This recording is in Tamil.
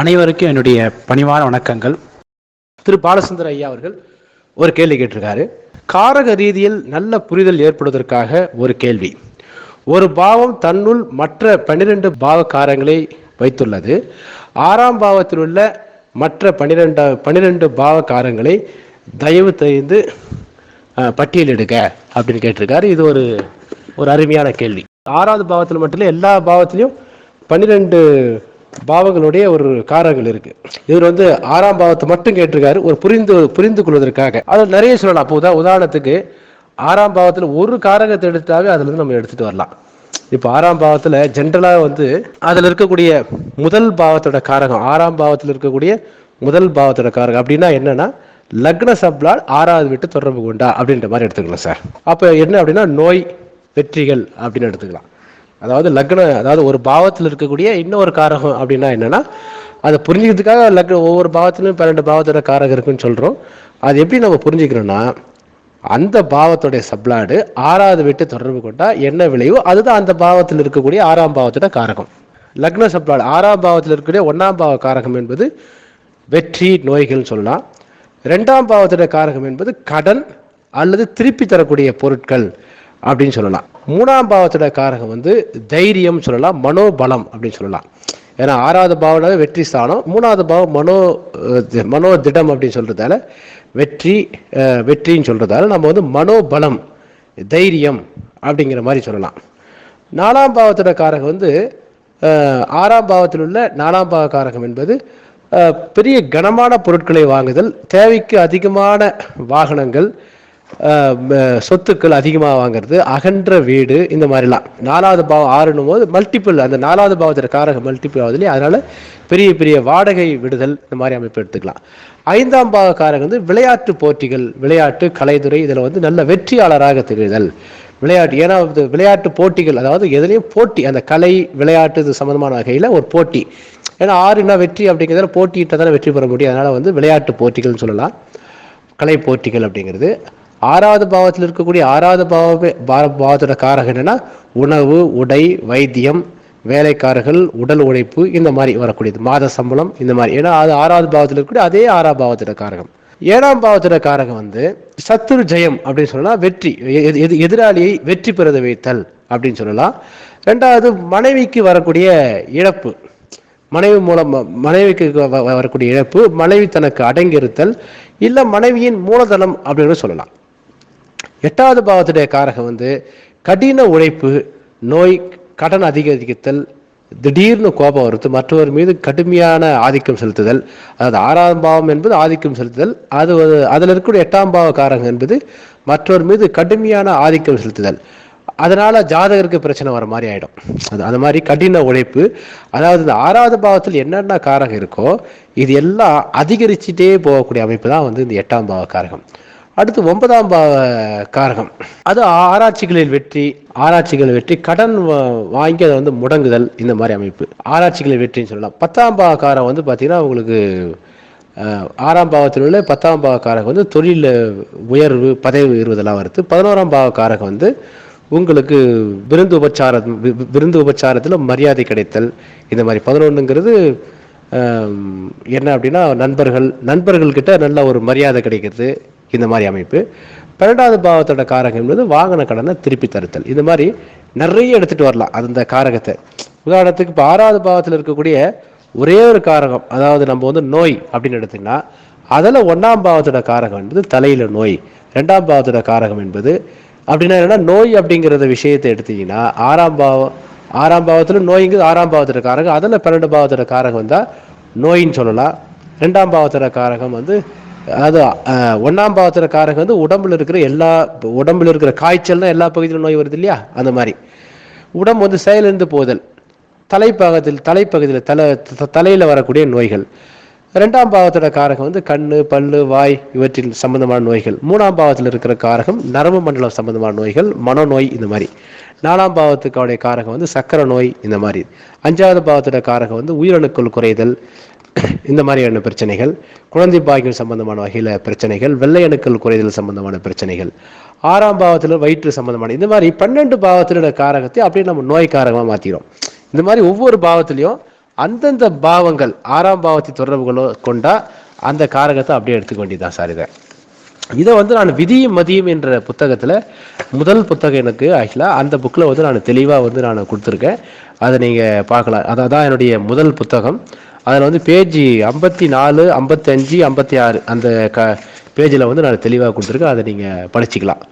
அனைவருக்கும் என்னுடைய பணிவான வணக்கங்கள். திரு பாலசுந்தர ஐயா அவர்கள் ஒரு கேள்வி கேட்டிருக்காரு. காரக ரீதியில் நல்ல புரிதல் ஏற்படுவதற்காக ஒரு கேள்வி. ஒரு பாவம் தன்னுள் மற்ற பன்னிரெண்டு பாவ காரங்களை வைத்துள்ளது. ஆறாம் பாவத்தில் உள்ள மற்ற பன்னிரெண்டு பன்னிரெண்டு பாவ காரங்களை தயவு தெரிந்து பட்டியலிடுக அப்படின்னு கேட்டிருக்காரு. இது ஒரு ஒரு அருமையான கேள்வி. ஆறாவது பாவத்தில் மட்டும் இல்லை எல்லா பாவத்திலையும் பன்னிரெண்டு பாவங்களுடைய ஒரு காரங்கள் இருக்கு. இவர் வந்து ஆறாம் பாவத்தை மட்டும் கேட்டிருக்காரு. ஒரு புரிந்து புரிந்து கொள்வதற்காக. அதில் நிறைய சொல்லலாம். அப்போ உதா உதாரணத்துக்கு ஆறாம் பாவத்தில் ஒரு காரகத்தை எடுத்தாவே அதுலேருந்து நம்ம எடுத்துட்டு வரலாம். இப்போ ஆறாம் பாவத்தில் ஜென்ரலாக வந்து அதில் இருக்கக்கூடிய முதல் பாவத்தோட காரகம் ஆறாம் பாவத்தில் இருக்கக்கூடிய முதல் பாவத்தோட காரகம் அப்படின்னா என்னன்னா லக்ன சப்ளால் ஆறாவது விட்டு தொடர்பு கொண்டா அப்படின்ற மாதிரி எடுத்துக்கலாம் சார். அப்போ என்ன அப்படின்னா நோய் வெற்றிகள் அப்படின்னு எடுத்துக்கலாம். அதாவது லக்னம் அதாவது ஒரு பாவத்தில் இருக்கக்கூடிய இன்னொரு காரகம் அப்படின்னா என்னன்னா அதை புரிஞ்சுக்கிறதுக்காக லக்ன ஒவ்வொரு பாவத்திலும் பன்னெண்டு பாவத்தோட காரகம் இருக்குன்னு சொல்றோம். அது எப்படி நம்ம புரிஞ்சுக்கணும்னா அந்த பாவத்துடைய சப்ளாடு ஆறாவது விட்டு தொடர்பு கொண்டா என்ன விளைவோ? அதுதான் அந்த பாவத்தில் இருக்கக்கூடிய ஆறாம் பாவத்தோட காரகம். லக்ன சப்ளாடு ஆறாம் பாவத்தில் இருக்கக்கூடிய ஒன்னாம் பாவ காரகம் என்பது வெற்றி நோய்கள்னு சொல்லலாம். ரெண்டாம் பாவத்தோட காரகம் என்பது கடன் அல்லது திருப்பி தரக்கூடிய பொருட்கள். அப்படின்னு சொல்லலாம். மூணாம் பாவத்தோட காரகம் வந்து தைரியம் சொல்லலாம் மனோபலம் அப்படின்னு சொல்லலாம். ஏன்னா ஆறாவது பாவனாவே வெற்றி ஸ்தானம் மூணாவது பாவம் மனோ தி- மனோ திடம் அப்படின்னு சொல்றதால வெற்றி வெற்றின்னு சொல்றதால நம்ம வந்து மனோபலம் தைரியம் அப்படிங்கிற மாதிரி சொல்லலாம். நாலாம் பாவத்தோட காரகம் வந்து ஆறாம் பாவத்தில் உள்ள நாலாம் பாவ காரகம் என்பது பெரிய கனமான பொருட்களை வாங்குதல் தேவைக்கு அதிகமான வாகனங்கள் சொத்துக்கள் அதிகமாக வாங்குறது அகன்ற வீடு இந்த மாதிரிலாம். நாலாவது பாவம் ஆறுனும் போது மல்டிபிள் அந்த நாலாவது பாவத்தோட காரகம் மல்டிபிள் ஆகுது இல்லையா? அதனால பெரிய பெரிய வாடகை விடுதல் இந்த மாதிரி அமைப்பு எடுத்துக்கலாம். ஐந்தாம் பாவ காரகம் வந்து விளையாட்டு போட்டிகள் விளையாட்டு கலைத்துறை இதில் வந்து நல்ல வெற்றியாளராக திகழ்தல். விளையாட்டு ஏன்னா விளையாட்டு போட்டிகள் அதாவது எதுலேயும் போட்டி அந்த கலை விளையாட்டு இது சம்மந்தமான வகையில் ஒரு போட்டி. ஏன்னா ஆறுனா வெற்றி அப்படிங்கிறதுல போட்டியிட்டால் தானே வெற்றி பெற முடியும். அதனால் வந்து விளையாட்டு போட்டிகள்னு சொல்லலாம். கலை போட்டிகள் அப்படிங்கிறது. ஆறாவது பாவத்தில் இருக்கக்கூடிய ஆறாவது பாவமே பாவத்தோட காரகம் என்னன்னா உணவு உடை வைத்தியம் வேலைக்காரர்கள் உடல் உழைப்பு இந்த மாதிரி வரக்கூடியது. மாத சம்பளம் இந்த மாதிரி. ஏன்னா அது ஆறாவது பாவத்தில் இருக்கக்கூடிய அதே ஆறாம் பாவத்தோட காரகம். ஏழாம் பாவத்தோட காரகம் வந்து சத்துரு ஜெயம் அப்படின்னு சொல்லலாம் வெற்றி எ- எது- எதிராளியை வெற்றி பெறத வைத்தல் அப்படின்னு சொல்லலாம். ரெண்டாவது மனைவிக்கு வரக்கூடிய இழப்பு. மனைவி மூலம் மனைவிக்கு வ- வரக்கூடிய இழப்பு மனைவி தனக்கு அடங்கியிருத்தல் இல்லை மனைவியின் மூலதனம் அப்படின்னு சொல்லலாம். எட்டாவது பாவத்துடைய காரகம் வந்து கடின உழைப்பு நோய் கடன் அதிகரித்தல் திடீர்னு கோபம் வருது மற்றவர் மீது கடுமையான ஆதிக்கம் செலுத்துதல். அதாவது ஆறாம் பாவம் என்பது ஆதிக்கம் செலுத்துதல். அது ஒரு அதில் இருக்கக்கூடிய எட்டாம் பாவ காரகம் என்பது மற்றவர் மீது கடுமையான ஆதிக்கம் செலுத்துதல். அதனால ஜாதகருக்கு பிரச்சனை வர மாதிரி ஆயிடும். அது அந்த மாதிரி கடின உழைப்பு. அதாவது இந்த ஆறாவது பாவத்தில் என்னென்ன காரகம் இருக்கோ இது எல்லாம் அதிகரிச்சுட்டே போகக்கூடிய அமைப்பு தான் வந்து இந்த எட்டாம் பாவ காரகம். அடுத்து ஒன்பதாம் பாவ காரகம். அது ஆராய்ச்சிகளில் வெற்றி ஆராய்ச்சிகளில் வெற்றி கடன் வா- வாங்கி அதை வந்து முடங்குதல் இந்த மாதிரி அமைப்பு. ஆராய்ச்சிகளில் வெற்றின்னு சொல்லலாம். பத்தாம் பாவ காரம் வந்து பார்த்தீங்கன்னா உங்களுக்கு ஆறாம் பாவத்தில் உள்ள பத்தாம் பாவ காரகம் வந்து தொழில் உயர்வு பதவி உயர்வதெல்லாம் வருது. பதினோராம் பாவ காரகம் வந்து உங்களுக்கு விருந்து உபச்சாரம் விருந்து உபச்சாரத்தில் மரியாதை கிடைத்தல் இந்த மாதிரி. பதினொன்றுங்கிறது என்ன அப்படின்னா நண்பர்கள் நண்பர்கள்கிட்ட நல்ல ஒரு மரியாதை கிடைக்கிறது. இந்த மாதிரி அமைப்பு. பன்னெண்டாவது பாவத்தோட காரகம் என்பது வாகன கடனை திருப்பி தருத்தல். இந்த மாதிரி நிறைய எடுத்துட்டு வரலாம். அந்த காரகத்தை. உதாரணத்துக்கு இப்போ ஆறாவது பாவத்தில் இருக்கக்கூடிய ஒரே ஒரு காரகம் அதாவது நம்ம வந்து நோய் அப்படின்னு எடுத்தீங்கன்னா அதில் ஒன்றாம் பாவத்தோட காரகம் என்பது தலையில நோய். ரெண்டாம் பாவத்தோட காரகம் என்பது அப்படின்னா என்னன்னா நோய் அப்படிங்கிறத விஷயத்தை எடுத்தீங்கன்னா ஆறாம் பாவம் ஆறாம் பாவத்தில் நோய்ங்கிறது ஆறாம் பாவத்தோட காரகம். அதில் பன்னெண்டு பாவத்தோட காரகம் வந்தால் நோயின்னு சொல்லலாம். ரெண்டாம் பாவத்தோட காரகம் வந்து அது ஒன்றாம் ஒண்ணாம் காரகம் வந்து உடம்புல இருக்கிற எல்லா உடம்புல இருக்கிற காய்ச்சல்னா எல்லா பகுதியிலும் நோய் வருது இல்லையா? அந்த மாதிரி. உடம்பு வந்து செயலிருந்து போதல். தலைப்பாகத்தில் தலைப்பகுதியில் தலை த- தலையில வரக்கூடிய நோய்கள். ரெண்டாம் பாவத்தோட காரகம் வந்து கண்ணு பல்லு வாய் இவற்றில் சம்பந்தமான நோய்கள். மூணாம் பாவத்தில் இருக்கிற காரகம் நரம்பு மண்டலம் சம்பந்தமான நோய்கள் மனநோய் இந்த மாதிரி. நாலாம் பாவத்துக்காவுடைய காரகம் வந்து சக்கரை நோய் இந்த மாதிரி. அஞ்சாவது பாவத்தோட காரகம் வந்து உயிரணுக்கள் குறைதல். இந்த மாதிரியான பிரச்சனைகள் குழந்தை பாக்கியம் சம்பந்தமான வகையில் பிரச்சனைகள் வெள்ளை அணுக்கள் குறைதல் சம்பந்தமான பிரச்சனைகள் ஆறாம் பாவத்தில் வயிற்று சம்பந்தமான இந்த மாதிரி பன்னெண்டு பாவத்திலோட காரகத்தை அப்படியே நம்ம நோய் காரகமாக மாற்றிடும் இந்த மாதிரி ஒவ்வொரு பாவத்திலையும் அந்தந்த பாவங்கள் ஆறாம் பாவத்தை தொடர்புகளோ கொண்டா அந்த காரகத்தை அப்படியே எடுத்துக்க வேண்டியதுதான் சார் இதை. இதை வந்து நான் விதியும் மதியும் என்ற புத்தகத்தில் முதல் புத்தகம் எனக்கு ஆக்சுவலாக அந்த புக்கில் வந்து நான் தெளிவாக வந்து நான் கொடுத்துருக்கேன். அதை நீங்கள் பார்க்கலாம். அதான் என்னுடைய முதல் புத்தகம். அதில் வந்து பேஜ் ஐம்பத்தி நாலு ஐம்பத்தஞ்சு ஐம்பத்தி ஆறு அந்த க பேஜில் வந்து நான் தெளிவாக கொடுத்துருக்கேன். அதை நீங்கள் படிச்சுக்கலாம்.